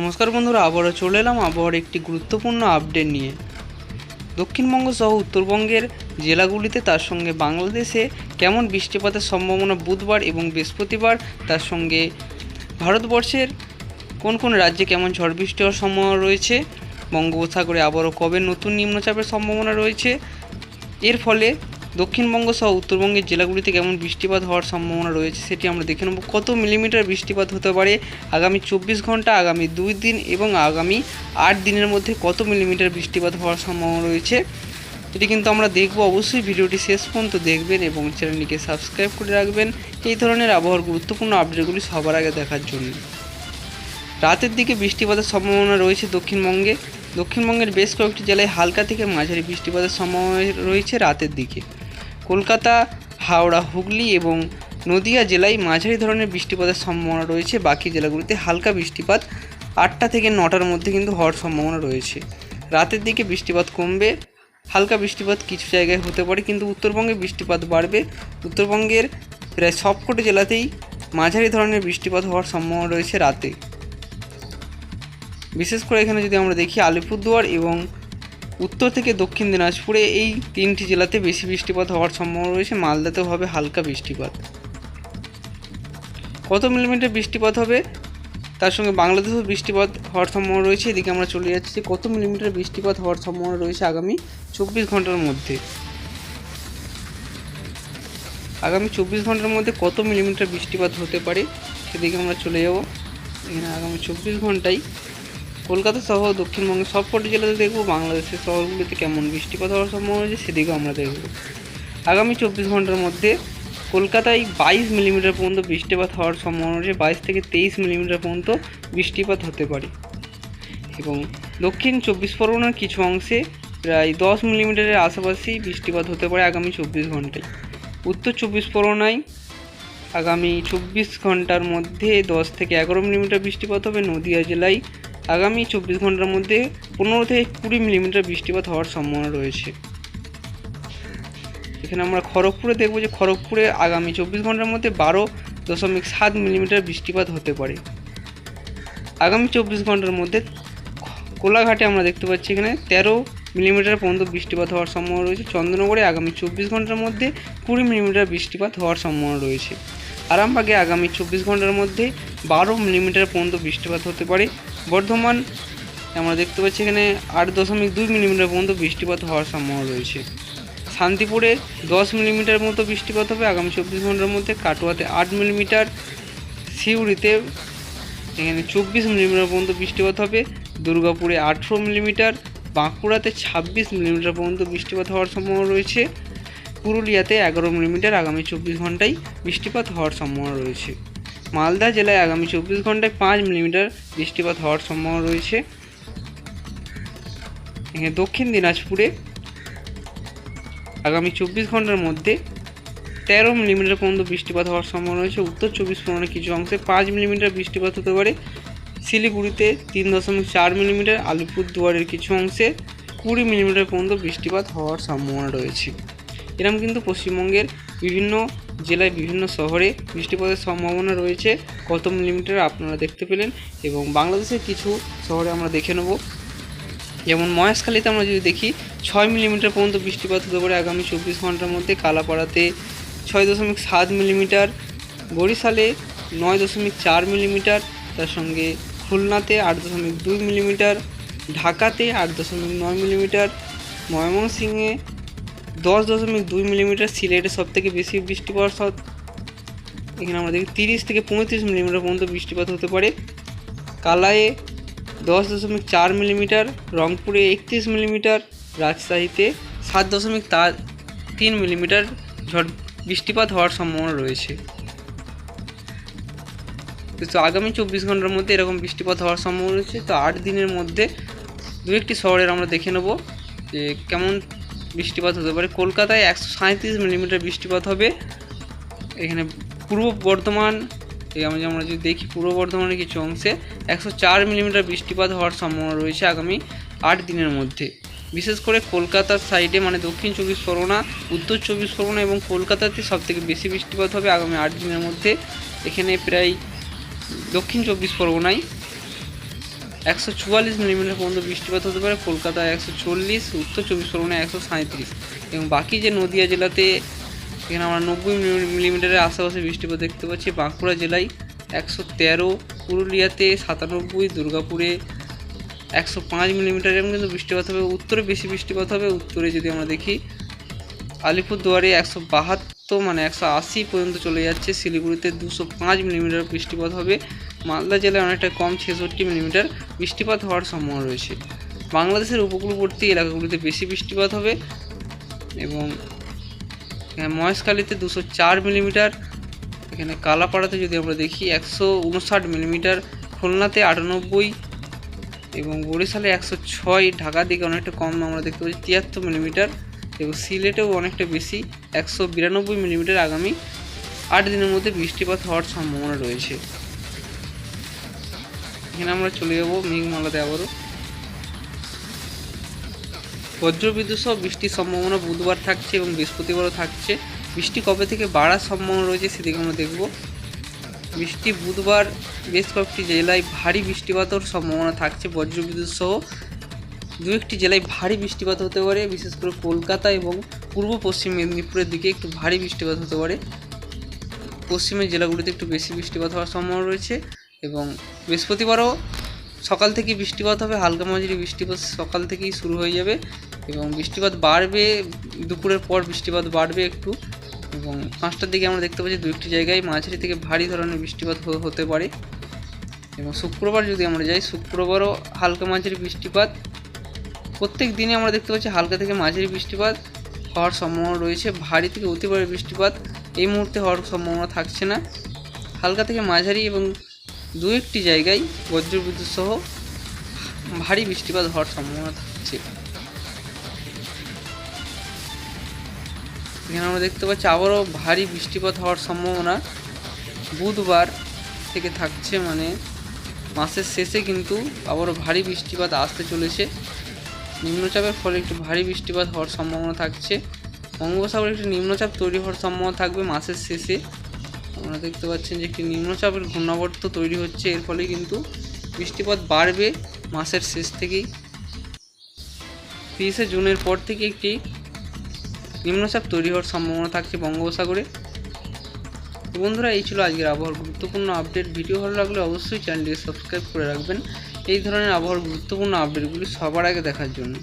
নমস্কার বন্ধুরা, আবারও চলে এলাম আবহাওয়ার একটি গুরুত্বপূর্ণ আপডেট নিয়ে। দক্ষিণবঙ্গ সহ উত্তরবঙ্গের জেলাগুলিতে তার সঙ্গে বাংলাদেশে কেমন বৃষ্টিপাতের সম্ভাবনা বুধবার এবং বৃহস্পতিবার? তার সঙ্গে ভারতবর্ষের কোন কোন রাজ্যে কেমন ঝড় বৃষ্টি হওয়ার সম্ভাবনা রয়েছে? বঙ্গোপসাগরে আবারও কবে নতুন নিম্নচাপের সম্ভাবনা রয়েছে? এর ফলে দক্ষিণবঙ্গ সহ উত্তরবঙ্গের জেলাগুলিতে কেমন বৃষ্টিপাত হওয়ার সম্ভাবনা রয়েছে সেটি আমরা দেখে নেব। কত মিলিমিটার বৃষ্টিপাত হতে পারে আগামী চব্বিশ ঘণ্টা, আগামী দুই দিন এবং আগামী আট দিনের মধ্যে কত মিলিমিটার বৃষ্টিপাত হওয়ার সম্ভাবনা রয়েছে? এটি কিন্তু আমরা দেখব। অবশ্যই ভিডিওটি শেষ পর্যন্ত দেখবেন এবং চ্যানেলটিকে সাবস্ক্রাইব করে রাখবেন। এই ধরনের আবহাওয়ার গুরুত্বপূর্ণ আপডেটগুলি সবার আগে দেখার জন্য। রাতের দিকে বৃষ্টিপাতের সম্ভাবনা রয়েছে দক্ষিণবঙ্গে। দক্ষিণবঙ্গের বেশ কয়েকটি জেলায় হালকা থেকে মাঝারি বৃষ্টিপাতের সম্ভাবনা রয়েছে রাতের দিকে। কলকাতা, হাওড়া, হুগলি এবং নদিয়া জেলায় মাঝারি ধরনের বৃষ্টিপাতের সম্ভাবনা রয়েছে। বাকি জেলাগুলিতে হালকা বৃষ্টিপাত। আটটা থেকে নটার মধ্যে কিন্তু হওয়ার সম্ভাবনা রয়েছে। রাতের দিকে বৃষ্টিপাত কমবে। হালকা বৃষ্টিপাত কিছু জায়গায় হতে পারে, কিন্তু উত্তরবঙ্গে বৃষ্টিপাত বাড়বে। উত্তরবঙ্গের প্রায় সবকটি জেলাতেই মাঝারি ধরনের বৃষ্টিপাত হওয়ার সম্ভাবনা রয়েছে রাতে। বিশেষ করে এখানে যদি আমরা দেখি, আলিপুরদুয়ার এবং উত্তর থেকে দক্ষিণ দিনাজপুরে এই তিনটি জেলাতে বেশি বৃষ্টিপাত হওয়ার সম্ভাবনা রয়েছে। মালদাতেও হবে হালকা বৃষ্টিপাত। কত মিলিমিটার বৃষ্টিপাত হবে? তার সঙ্গে বাংলাদেশেও বৃষ্টিপাত হওয়ার সম্ভাবনা রয়েছে। এদিকে আমরা চলে যাচ্ছি। কত মিলিমিটার বৃষ্টিপাত হওয়ার সম্ভাবনা রয়েছে আগামী চব্বিশ ঘণ্টার মধ্যে? আগামী চব্বিশ ঘণ্টার মধ্যে কত মিলিমিটার বৃষ্টিপাত হতে পারে? সেদিকে আমরা চলে যাব। এখানে আগামী চব্বিশ ঘন্টায় কলকাতা সহ দক্ষিণবঙ্গের সবকটি জেলাতে দেখব, বাংলাদেশের শহরগুলিতে কেমন বৃষ্টিপাত হওয়ার সম্ভাবনা রয়েছে সেদিকেও আমরা দেখব। আগামী চব্বিশ ঘণ্টার মধ্যে কলকাতায় বাইশ মিলিমিটার পর্যন্ত বৃষ্টিপাত হওয়ার সম্ভাবনা রয়েছে, বাইশ থেকে তেইশ মিলিমিটার পর্যন্ত বৃষ্টিপাত হতে পারে। এবং দক্ষিণ চব্বিশ পরগনার কিছু অংশে প্রায় দশ মিলিমিটারের আশেপাশে বৃষ্টিপাত হতে পারে আগামী চব্বিশ ঘন্টায়। উত্তর চব্বিশ পরগনায় আগামী চব্বিশ ঘণ্টার মধ্যে দশ থেকে এগারো মিলিমিটার বৃষ্টিপাত হবে, নদিয়া জেলায় আগামী চব্বিশ ঘণ্টার মধ্যে পনেরো থেকে কুড়ি মিলিমিটার বৃষ্টিপাত হওয়ার সম্ভাবনা রয়েছে। এখানে আমরা খড়গপুরে দেখব যে খড়গপুরে আগামী চব্বিশ ঘণ্টার মধ্যে বারো দশমিক সাত মিলিমিটার বৃষ্টিপাত হতে পারে। আগামী চব্বিশ ঘণ্টার মধ্যে কোলাঘাটে আমরা দেখতে পাচ্ছি এখানে তেরো মিলিমিটার পর্যন্ত বৃষ্টিপাত হওয়ার সম্ভাবনা রয়েছে। চন্দ্রনগরে আগামী চব্বিশ ঘণ্টার মধ্যে কুড়ি মিলিমিটার বৃষ্টিপাত হওয়ার সম্ভাবনা রয়েছে। আরামবাগে আগামী চব্বিশ ঘণ্টার মধ্যে বারো মিলিমিটার পর্যন্ত বৃষ্টিপাত হতে পারে। বর্ধমান, আমরা দেখতে পাচ্ছি এখানে আট দশমিক দুই মিলিমিটার পর্যন্ত বৃষ্টিপাত হওয়ার সম্ভাবনা রয়েছে। শান্তিপুরে দশ মিলিমিটার মতো বৃষ্টিপাত হবে, আগামী চব্বিশ ঘণ্টার মধ্যে। কাটোয়াতে আট মিলিমিটার, সিউড়িতে এখানে চব্বিশ মিলিমিটার পর্যন্ত বৃষ্টিপাত হবে। দুর্গাপুরে আঠেরো মিলিমিটার, বাঁকুড়াতে ছাব্বিশ মিলিমিটার পর্যন্ত বৃষ্টিপাত হওয়ার সম্ভাবনা রয়েছে। পুরুলিয়াতে এগারো মিলিমিটার, আগামী চব্বিশ ঘন্টায় বৃষ্টিপাত হওয়ার সম্ভাবনা রয়েছে। মালদা জেলায় আগামী চব্বিশ ঘন্টায় পাঁচ মিলিমিটার বৃষ্টিপাত হওয়ার সম্ভাবনা রয়েছে। দক্ষিণ দিনাজপুরে আগামী চব্বিশ ঘণ্টার মধ্যে তেরো মিলিমিটার পর্যন্ত বৃষ্টিপাত হওয়ার সম্ভাবনা রয়েছে। উত্তর চব্বিশ পরগনার কিছু অংশে পাঁচ মিলিমিটার বৃষ্টিপাত হতে পারে। শিলিগুড়িতে তিন দশমিক চার মিলিমিটার, আলিপুরদুয়ারের কিছু অংশে কুড়ি মিলিমিটার পর্যন্ত বৃষ্টিপাত হওয়ার সম্ভাবনা রয়েছে। এরকম কিন্তু পশ্চিমবঙ্গের বিভিন্ন জেলায় বিভিন্ন শহরে বৃষ্টিপাতের সম্ভাবনা রয়েছে। কত মিলিমিটার আপনারা দেখতে পেলেন এবং বাংলাদেশের কিছু শহরে আমরা দেখে নেব। যেমন মহেশখালীতে আমরা যদি দেখি, ছয় মিলিমিটার পর্যন্ত বৃষ্টিপাত হতে পারে আগামী চব্বিশ ঘণ্টার মধ্যে। কালাপাড়াতে ছয় দশমিক সাত মিলিমিটার বরিশালে নয় দশমিক চার মিলিমিটার তার সঙ্গে খুলনাতে আট দশমিক দুই মিলিমিটার ঢাকাতে আট দশমিক নয় মিলিমিটার ময়মনসিংহে দশ দশমিক দুই মিলিমিটার সিলেটে সব থেকে বেশি বৃষ্টিপাত এখানে আমরা দেখি তিরিশ থেকে পঁয়ত্রিশ মিলিমিটার পর্যন্ত বৃষ্টিপাত হতে পারে। কালায়ে দশ দশমিক চার মিলিমিটার, রংপুরে একত্রিশ মিলিমিটার, রাজশাহীতে সাত দশমিক তার তিন মিলিমিটার ঝড় বৃষ্টিপাত হওয়ার সম্ভাবনা রয়েছে। তো আগামী চব্বিশ ঘণ্টার মধ্যে এরকম বৃষ্টিপাত হওয়ার সম্ভাবনা রয়েছে। তো আট দিনের মধ্যে দু একটি শহরের আমরা দেখে নেব যে কেমন বৃষ্টিপাত হতে পারে। কলকাতায় একশো সাঁত্রিশ মিলিমিটার বৃষ্টিপাত হবে। এখানে পূর্ব বর্ধমান আমরা আমরা যদি দেখি পূর্ব বর্ধমানের কিছু অংশে, একশো চার মিলিমিটার বৃষ্টিপাত হওয়ার সম্ভাবনা রয়েছে আগামী আট দিনের মধ্যে। বিশেষ করে কলকাতার সাইডে মানে দক্ষিণ চব্বিশ পরগনা, উত্তর চব্বিশ পরগনা এবং কলকাতাতে সবথেকে বেশি বৃষ্টিপাত হবে আগামী আট দিনের মধ্যে। এখানে প্রায় দক্ষিণ চব্বিশ পরগনায় একশো চুয়াল্লিশ মিলিমিটার পর্যন্ত বৃষ্টিপাত হতে পারে কলকাতায় একশো চল্লিশ, উত্তর চব্বিশ পরগনায় একশো সাঁত্রিশ এবং বাকি যে নদিয়া জেলাতে, এখানে আমরা নব্বই মিলিমিটারের আশেপাশে বৃষ্টিপাত দেখতে পাচ্ছি, বাঁকুড়া জেলায় একশো তেরো, পুরুলিয়াতে সাতানব্বই, দুর্গাপুরে একশো পাঁচ মিলিমিটার এরকম কিন্তু বৃষ্টিপাত হবে, উত্তরে বেশি বৃষ্টিপাত হবে, উত্তরে যদি আমরা দেখি, আলিপুরদুয়ারে একশো বাহাত্তর মানে একশো আশি পর্যন্ত চলে যাচ্ছে। শিলিগুড়িতে দুশো পাঁচ মিলিমিটার বৃষ্টিপাত হবে। মালদা জেলায় অনেকটা কম, ছেষট্টি মিলিমিটার বৃষ্টিপাত হওয়ার সম্ভাবনা রয়েছে। বাংলাদেশের উপকূলবর্তী এলাকাগুলিতে বেশি বৃষ্টিপাত হবে এবং এখানে মহেশখালীতে দুশো চার মিলিমিটার, এখানে কালাপাড়াতে যদি আমরা দেখি, একশো উনষাট মিলিমিটার, খুলনাতে আটানব্বই এবং বরিশালে একশো ছয়, ঢাকার দিকে অনেকটা কম আমরা দেখতে পাচ্ছি, তিয়াত্তর মিলিমিটার। এবং সিলেটেও অনেকটা বেশি, একশো বিরানব্বই মিলিমিটার আগামী আট দিনের মধ্যে বৃষ্টিপাত হওয়ার সম্ভাবনা রয়েছে। এখানে আমরা চলে যাব মেঘমালাতে আবারও। বজ্রবিদ্যুৎ সহ বৃষ্টির সম্ভাবনা বুধবার থাকছে এবং বৃহস্পতিবারও থাকছে। বৃষ্টি কবে থেকে বাড়ার সম্ভাবনা রয়েছে সেদিকে আমরা দেখব। বৃষ্টি বুধবার বেশ কয়েকটি জেলায় ভারী বৃষ্টিপাতের সম্ভাবনা থাকছে। বজ্রবিদ্যুৎ সহ দু একটি জেলায় ভারী বৃষ্টিপাত হতে পারে, বিশেষ করে কলকাতা এবং পূর্ব পশ্চিম মেদিনীপুরের দিকে একটু ভারী বৃষ্টিপাত হতে পারে। পশ্চিমের জেলাগুলিতে একটু বেশি বৃষ্টিপাত হওয়ার সম্ভাবনা রয়েছে এবং বৃহস্পতিবারও সকাল থেকে বৃষ্টিপাত হবে, হালকা মাঝারি বৃষ্টিপাত সকাল থেকেই শুরু হয়ে যাবে এবং বৃষ্টিপাত বাড়বে, দুপুরের পর বৃষ্টিপাত বাড়বে একটু এবং পাঁচটার দিকে আমরা দেখতে পাচ্ছি দু একটি জায়গায় মাঝারি থেকে ভারী ধরনের বৃষ্টিপাত হতে পারে এবং শুক্রবার যদি আমরা যাই, শুক্রবারও হালকা মাঝারি বৃষ্টিপাত প্রত্যেক দিনে আমরা দেখতে পাচ্ছি হালকা থেকে মাঝারি বৃষ্টিপাত হওয়ার সম্ভাবনা রয়েছে, ভারী থেকে অতি বৃষ্টিপাত এই মুহূর্তে হওয়ার সম্ভাবনা থাকছে না। হালকা থেকে মাঝারি এবং দু একটি জায়গায় বজ্রবিদ্যুৎ সহ ভারী বৃষ্টিপাত হওয়ার সম্ভাবনা থাকছে। এখানে আমরা দেখতে পাচ্ছি আবারও ভারী বৃষ্টিপাত হওয়ার সম্ভাবনা বুধবার থেকে থাকছে মানে মাসের শেষে কিন্তু আবারও ভারী বৃষ্টিপাত আসতে চলেছে। নিম্নচাপের ফলে একটু ভারী বৃষ্টিপাত হওয়ার সম্ভাবনা থাকছে। বঙ্গোপসাগরে একটি নিম্নচাপ তৈরি হওয়ার সম্ভাবনা থাকবে মাসের শেষে। আপনারা দেখতে পাচ্ছেন যে একটি নিম্নচাপের ঘূর্ণাবর্ত তৈরি হচ্ছে, এর ফলে কিন্তু বৃষ্টিপাত বাড়বে মাসের শেষ থেকেই। তিরিশে জুনের পর থেকে একটি নিম্নচাপ তৈরি হওয়ার সম্ভাবনা থাকছে বঙ্গোপসাগরে। বন্ধুরা, এই ছিল আজকের আবহাওয়ার গুরুত্বপূর্ণ আপডেট। ভিডিও ভালো লাগলে অবশ্যই চ্যানেলটিকে সাবস্ক্রাইব করে রাখবেন। এই ধরনের আবহাওয়ার গুরুত্বপূর্ণ আপডেটগুলি সবার আগে দেখার জন্য।